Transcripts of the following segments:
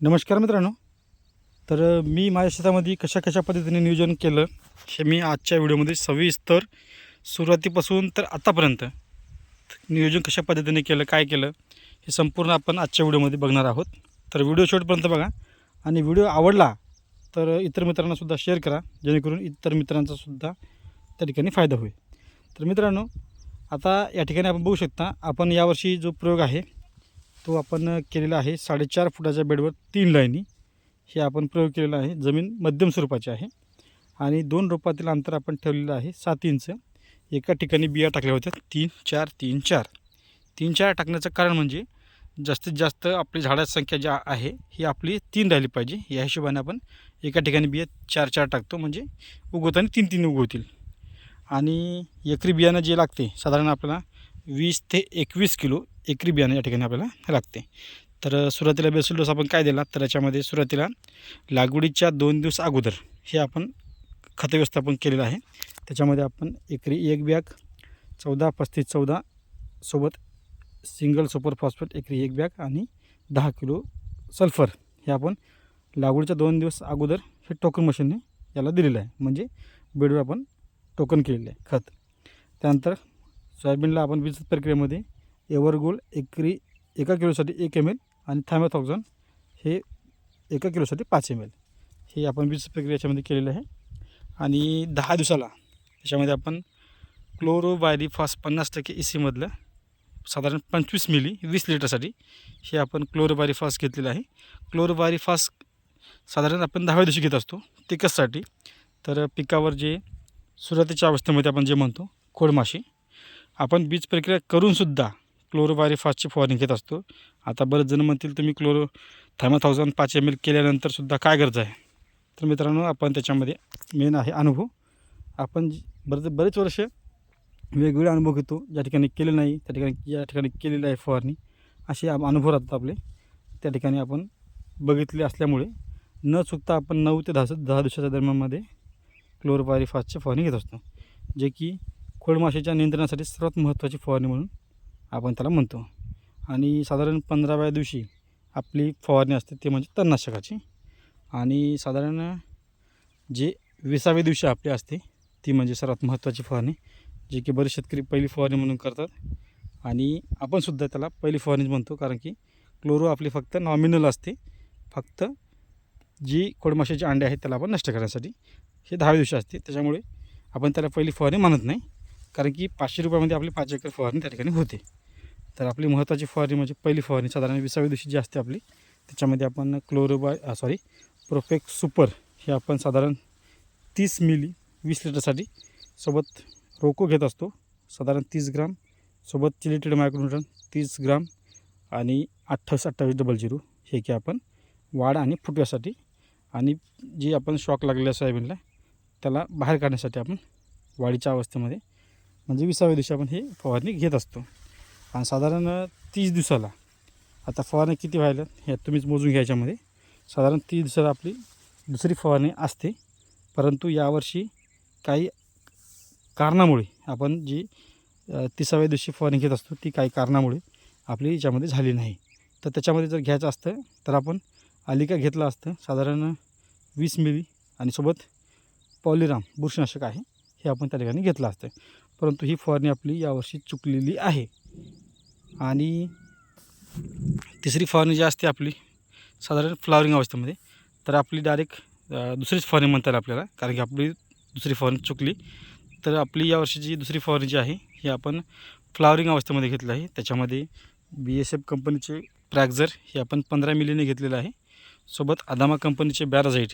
नमस्कार मित्रांनो. तर मी माझ्या शेतामध्ये कशा कशा पद्धतीने नियोजन केलं हे मी आजच्या व्हिडिओमध्ये सविस्तर सुरुवातीपासून तर आत्तापर्यंत नियोजन कशा पद्धतीने केलं काय केलं हे संपूर्ण आपण आजच्या व्हिडिओमध्ये बघणार आहोत. तर व्हिडिओ शेवटपर्यंत बघा. आणि व्हिडिओ आवडला तर इतर मित्रांनासुद्धा शेअर करा. जेणेकरून इतर मित्रांचासुद्धा त्या ठिकाणी फायदा होईल. तर मित्रांनो आता या ठिकाणी आपण बघू शकता आपण यावर्षी जो प्रयोग आहे तो आपण केलेला आहे साडेचार फुटाच्या बेडवर तीन लाईनी. हे आपण प्रयोग केलेला आहे. जमीन मध्यम स्वरूपाची आहे. आणि दोन रोपातील अंतर आपण ठेवलेलं आहे सात इंच. एका ठिकाणी बिया टाकल्या होत्या. तीन चार तीन चार. तीन चार टाकण्याचं कारण म्हणजे जास्तीत जास्त आपली झाडाची संख्या जी आहे ही आपली तीन राहिली पाहिजे. या हिशोबाने आपण एका ठिकाणी बिया चार चार टाकतो. म्हणजे उगवताना तीन तीन उगवतील. आणि एकरी बियाणं जे लागते साधारण आपल्याला वीस ते एकवीस किलो एकरी बियाणं या ठिकाणी आपल्याला लागते. तर सुरुवातीला बेसल डोस आपण काय दिला? तर याच्यामध्ये सुरुवातीला लागवडीच्या दोन दिवस अगोदर हे आपण खत व्यवस्थापन केलेलं आहे. त्याच्यामध्ये आपण एकरी एक बॅग चौदा पस्तीस चौदा सोबत सिंगल सुपर फॉस्फेट एकरी एक बॅग आणि दहा किलो सल्फर हे आपण लागवडीच्या दोन दिवस अगोदर हे टोकन मशीनने याला दिलेलं आहे. म्हणजे बेडवर आपण टोकन केलेलं आहे खत. त्यानंतर सोयाबीनला आपण वीज प्रक्रियेमध्ये एव्हरगोल एकरी एका किलोसाठी एक एम एल आणि थायमॅथॉक्झन हे एका किलोसाठी पाच एम एल हे आपण वीज प्रक्रिया याच्यामध्ये केलेलं आहे. आणि दहा दिवसाला त्याच्यामध्ये आपण क्लोरोबायरिफॉस पन्नास टक्के ए सीमधलं साधारण पंचवीस मिली वीस लिटरसाठी हे आपण क्लोरोबायरिफॉस घेतलेलं आहे. क्लोरोबायरिफॉस साधारण आपण दहाव्या दिवशी घेत असतो ते कशासाठी तर पिकावर जे सुरुवातीच्या अवस्थेमध्ये आपण जे म्हणतो खोडमाशी आपण बीज प्रक्रिया करूनसुद्धा क्लोरोबायरिफॉसची फवारणी घेत असतो. आता बरेच जण म्हणतील तुम्ही क्लोरो थायमा थाउजंड पाच एम एल केल्यानंतरसुद्धा काय गरज आहे? तर मित्रांनो आपण त्याच्यामध्ये मेन आहे अनुभव. आपण बरेच बरेच वर्ष वेगवेगळे अनुभव घेतो. ज्या ठिकाणी केलं नाही त्या ठिकाणी या ठिकाणी केलेलं आहे फवारणी. असे अनुभव राहतात आपले. त्या ठिकाणी आपण बघितले असल्यामुळे न चुकता आपण नऊ ते दहा दहा दिवसाच्या दरम्यानमध्ये क्लोरोबायरिफॉसची फवारणी घेत असतो. जे की खोडमाशीच्या नियंत्रणासाठी सर्वात महत्त्वाची फवारणी म्हणून आपण त्याला म्हणतो. आणि साधारण पंधराव्या दिवशी आपली फवारणी असते ते म्हणजे तणनाशकाची. आणि साधारण जे विसाव्या दिवशी आपली असते ती म्हणजे सर्वात महत्त्वाची फवारणी जे की बरेच शेतकरी पहिली फवारणी म्हणून करतात. आणि आपणसुद्धा त्याला पहिली फवारणीच म्हणतो कारण की क्लोरो आपली फक्त नॉमिनल असते. फक्त जी कोडमाशाची अंडे आहेत त्याला आपण नष्ट करण्यासाठी. हे दहाव्या दिवशी असते. त्याच्यामुळे आपण त्याला पहिली फवारणी मानत नाही. कारण की पाचशे रुपयामध्ये आपली पाच एकर फवारणी त्या ठिकाणी होते. तर आपली महत्त्वाची फवारणी म्हणजे पहिली फवारणी साधारण विसाव्या दिवशी जी असते आपली त्याच्यामध्ये आपण क्लोरोबाय सॉरी प्रोफेक्ट सुपर हे आपण साधारण तीस मिली वीस लिटरसाठी सोबत रोको घेत असतो. साधारण तीस ग्राम सोबत चिलिटेड मायक्रोन्यूटन तीस ग्राम आणि अठ्ठावीस अठ्ठावीस डबल झिरो हे की आपण. वाढ आणि फुटव्यासाठी आणि जी आपण शॉक लागलेल्या सोयाबीनला त्याला बाहेर काढण्यासाठी आपण वाढीच्या अवस्थेमध्ये म्हणजे विसाव्या दिवशी आपण हे फवारणी घेत असतो. आणि साधारण तीस दिवसाला. आता फवारणी किती व्हायला हे तुम्हीच मोजून घ्यायच्यामध्ये साधारण तीस दिवसाला आपली दुसरी फवारणी असते. परंतु यावर्षी काही कारणामुळे आपण जी तिसाव्या दिवशी फवारणी घेत असतो ती काही कारणामुळे आपली याच्यामध्ये झाली नाही. तर त्याच्यामध्ये जर घ्यायचं असतं तर आपण अलिका घेतलं असतं साधारण वीस मिली. आणि सोबत पॉलिराम बुरशीनाशक आहे हे आपण त्या ठिकाणी घेतलं असतं. परंतु ही फवारणी आपली यावर्षी चुकलेली आहे. आणि तिसरी फवारणी जी असते आपली साधारण फ्लावरिंग अवस्थेमध्ये तर आपली डायरेक्ट दुसरीच फवारणी म्हणता येईल आपल्याला कारण की आपली दुसरी फवारणी चुकली. तर आपली यावर्षी जी दुसरी फवारणी जी आहे ही आपण फ्लावरिंग अवस्थेमध्ये घेतलं आहे. त्याच्यामध्ये बी एस एफ कंपनीचे प्रॅक्झर हे आपण पंधरा मिलीने घेतलेलं आहे. सोबत अदामा कंपनीचे बॅराझाईट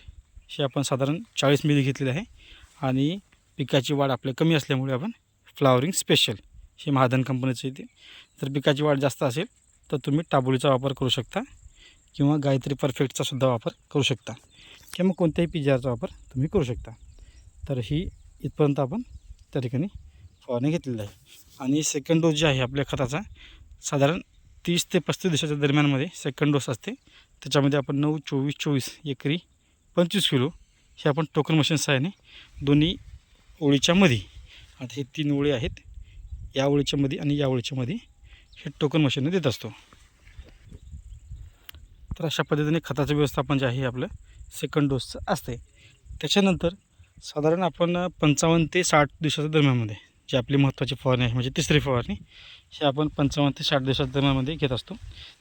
हे आपण साधारण चाळीस मिली घेतलेले आहे. आणि पिकाची वाढ आपल्या कमी असल्यामुळे आपण फ्लावरिंग स्पेशल हे महाधन कंपनीचं येते. जर पिकाची वाढ जास्त असेल तर तुम्ही टाबोलीचा वापर करू शकता किंवा गायत्री परफेक्टचा सुद्धा वापर करू शकता किंवा कोणत्याही पिजारचा वापर तुम्ही करू शकता. तर ही इथपर्यंत आपण त्या ठिकाणी फवारणी घेतलेली आहे. आणि सेकंड डोस जे आहे आपल्या खताचा साधारण तीस ते पस्तीस दिवसाच्या दरम्यानमध्ये सेकंड डोस असते. त्याच्यामध्ये आपण नऊ चोवीस चोवीस एकरी पंचवीस किलो हे आपण टोकन मशीन सहाय्याने दोन्ही ओळीच्या मध्ये आता हे तीन ओळी आहेत. या ओळीच्यामध्ये आणि या ओळीच्यामध्ये हे टोकन मशीनने देत असतो. तर अशा पद्धतीने खताचं व्यवस्थापन जे आहे आपलं सेकंड डोसचं असते त्याच्यानंतर साधारण आपण पंचावन्न ते साठ दिवसाच्या दरम्यानमध्ये जी आपली महत्त्वाची फवारणी आहे म्हणजे तिसरी फवारणी ही आपण पंचावन्न ते साठ दिवसाच्या दरम्यानमध्ये घेत असतो.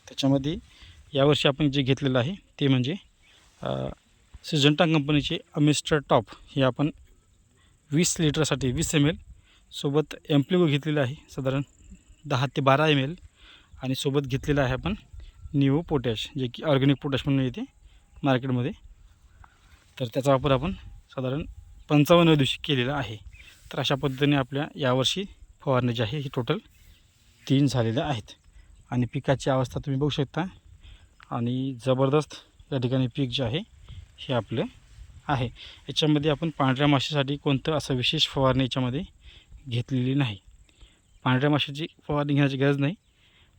त्याच्यामध्ये यावर्षी आपण जे घेतलेलं आहे ते म्हणजे सिजंटा कंपनीचे अमिस्टर टॉप हे आपण वीस लिटरसाठी वीस एम एल सोबत एम्प्लिगो घेतलेलं आहे साधारण दहा ते बारा एम एल आणि सोबत घेतलेलं आहे आपण निओ पोटॅश जे की ऑर्गॅनिक पोटॅश म्हणून येते मार्केटमध्ये. तर त्याचा वापर आपण साधारण पंचावन्न दिवशी केलेला आहे. तर अशा पद्धतीने आपल्या यावर्षी फवारणी जी आहे ही टोटल तीन झालेल्या आहेत. आणि पिकाची अवस्था तुम्ही बघू शकता. आणि जबरदस्त या ठिकाणी पीक जे आहे हे आपलं आहे. याच्यामध्ये आपण पांढऱ्या माशीसाठी कोणतं असं विशेष फवारणी याच्यामध्ये घेतलेली नाही. पांढऱ्या माशाची फवारणी घेण्याची गरज नाही.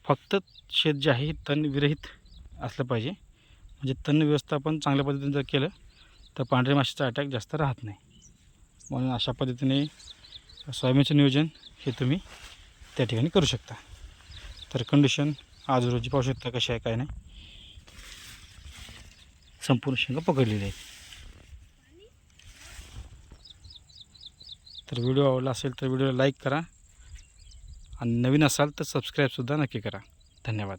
फक्त शेत जे आहे हे तणविरहित असलं पाहिजे. म्हणजे तण व्यवस्थापन चांगल्या पद्धतीने जर केलं तर पांढऱ्या माशाचा अटॅक जास्त राहत नाही. म्हणून अशा पद्धतीने सोयाबीनचं नियोजन हे तुम्ही त्या ठिकाणी करू शकता. तर कंडिशन आज रोजी पाहू शकता कशी आहे काय नाही. संपूर्ण शेंगा पकडलेली आहेत. तर व्हिडिओ आवडला असेल तर व्हिडिओला लाईक करा. आणि नवीन असाल तर सबस्क्राईबसुद्धा नक्की करा. धन्यवाद.